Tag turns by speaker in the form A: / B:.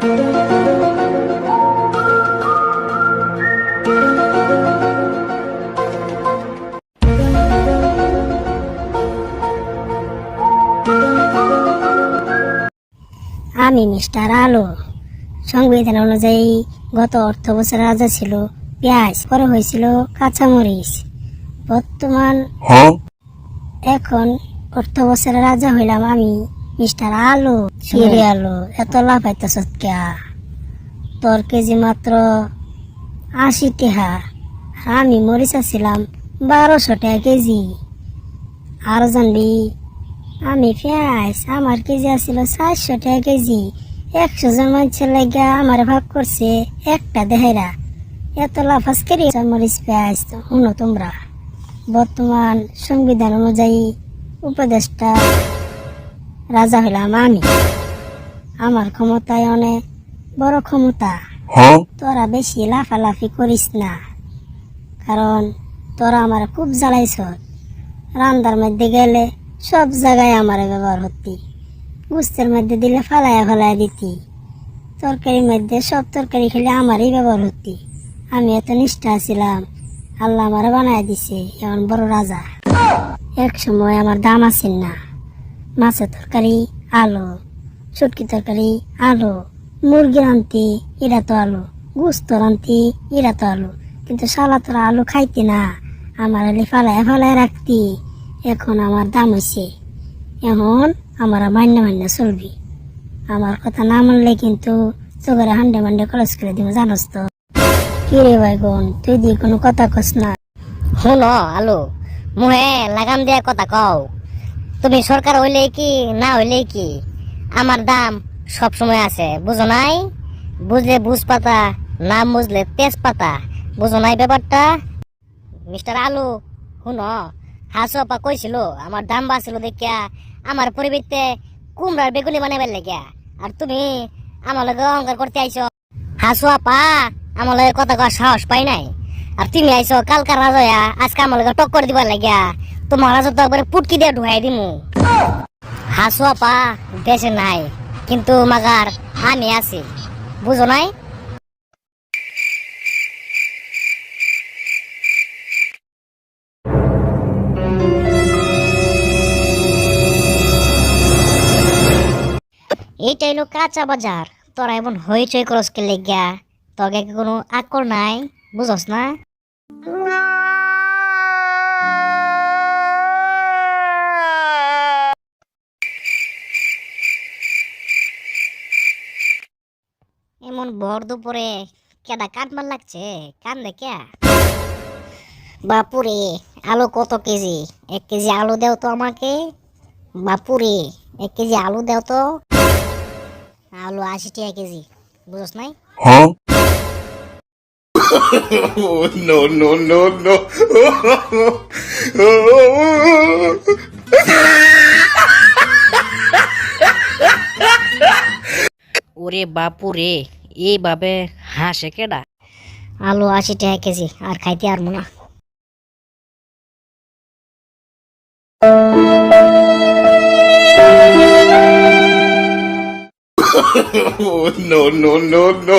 A: আমি মিস্টার আলো সংবিধান অনুযায়ী গত অর্থ বছর রাজা ছিল পেঁয়াজ পরে হয়েছিল কাঁচামরিচ। বর্তমান হ্যাঁ। এখন অর্থ বছরের রাজা হইলাম আমি। মিস্টার আলু ফিরে আলু এত লাভ পাইতেছ কেয়া তোর কেজি মাত্র আশি টেহা আমি মরিচা ছিলাম বারোশো টাকা কেজি। আর জানবি আমি পেঁয়াজ আমার কেজি আসছিল চারশো টাকা কেজি। একশো জন মানুষের লাগিয়া আমার ভাগ করছে একটা দেহেরা। এত লাভ আজকেরই মরিচ পেঁয়াজ শুনো তোমরা। বর্তমান সংবিধান অনুযায়ী উপদেষ্টা রাজা হইলাম আমি। আমার ক্ষমতায় অনেক বড় ক্ষমতা। তোরা বেশি লাফালাফি করিস না। কারণ তোরা আমার খুব জ্বালাইছ। রান্দার মধ্যে গেলে সব জায়গায় আমার ব্যবহার হতি। গুস্তের মধ্যে দিলে ফালাইয়া ফালাইয়া দিতি। তরকারির মধ্যে সব তরকারি খেলে আমারই ব্যবহার হতি। আমি এত নিষ্ঠা ছিলাম। আল্লাহ আমার বানায় দিছে এমন বড় রাজা। এক সময় আমার দাম আছিল না। মাছের তরকারি, আলু, শুটকি তরকারি, আলু মুরগি রান্তি এরা তো আলু গুস্ত রান্তি এরা তো আলু। কিন্তু সালা তোরা আলু খাইতি না, আমার আলি ফালায় ফালায় রাখতি। এখন আমার দাম হয়েছে এখন আমার মান্য মান্য চলবি। আমার কথা না মানলে কিন্তু চোখের হান্ডে মান্ডে কলেজ করে দিব, জানোস তো। কি রে ভাই বোন তুই দিয়ে কোনো কথা কস না।
B: হলো আলু, মুহে লাগাম দিয়া কথা কও। তুমি সরকার হইলে কি, না হইলে কি? আমার দাম সব সময় আছে, বুঝো নাই? বুঝলে বুঝ পাতা না বুঝলে তেজ পাতা বুঝো নাই ব্যাপারটা? মিস্টার আলু, শুন হাসপা কইছিল, আমার দাম বাড়ছিল দেখিয়া আমার পরিবর্তে কুমড়ার বেগুনি বানাবার লেগিয়া। আর তুমি আমার লগে অহংকার করতে আইছো। হাসু আপা আমার লগে কথা কওয়ার সাহস পাই নাই। আর তুমি আইছো কালকার রাজয়া, আজকে আমার লগে টক্কর দিবার লাগিয়া। তোমার রাজা তো একবারে পুটকি দিয়ে ঢুকাই দিমু। হাসু আপা দেশে নাই, কিন্তু মাগার আমি আছি। বুঝো নাই? এইটাই হলো কাঁচা বাজার। তোরা এমন হইচই করস কে লেগিয়া, তোকে কোনো আকর নাই? বুঝস না? এমন ভর দুপুরে কেডা কাটমান লাগছে? কান দেখে? বাপুরে আলু কত কেজি? এক কেজি আলু দেও তো আমাকে। বাপুরে এক কেজি আলু দেও তো। আলু আশি টাকা কেজি বুঝস নাই?
C: Oh, no, no, no, no.
D: ওরে বাপুরে এইভাবে হাসে কেডা
B: আলু আশি টাকা কেজি আর খাইতে আর না
C: Oh, no, no, no, no.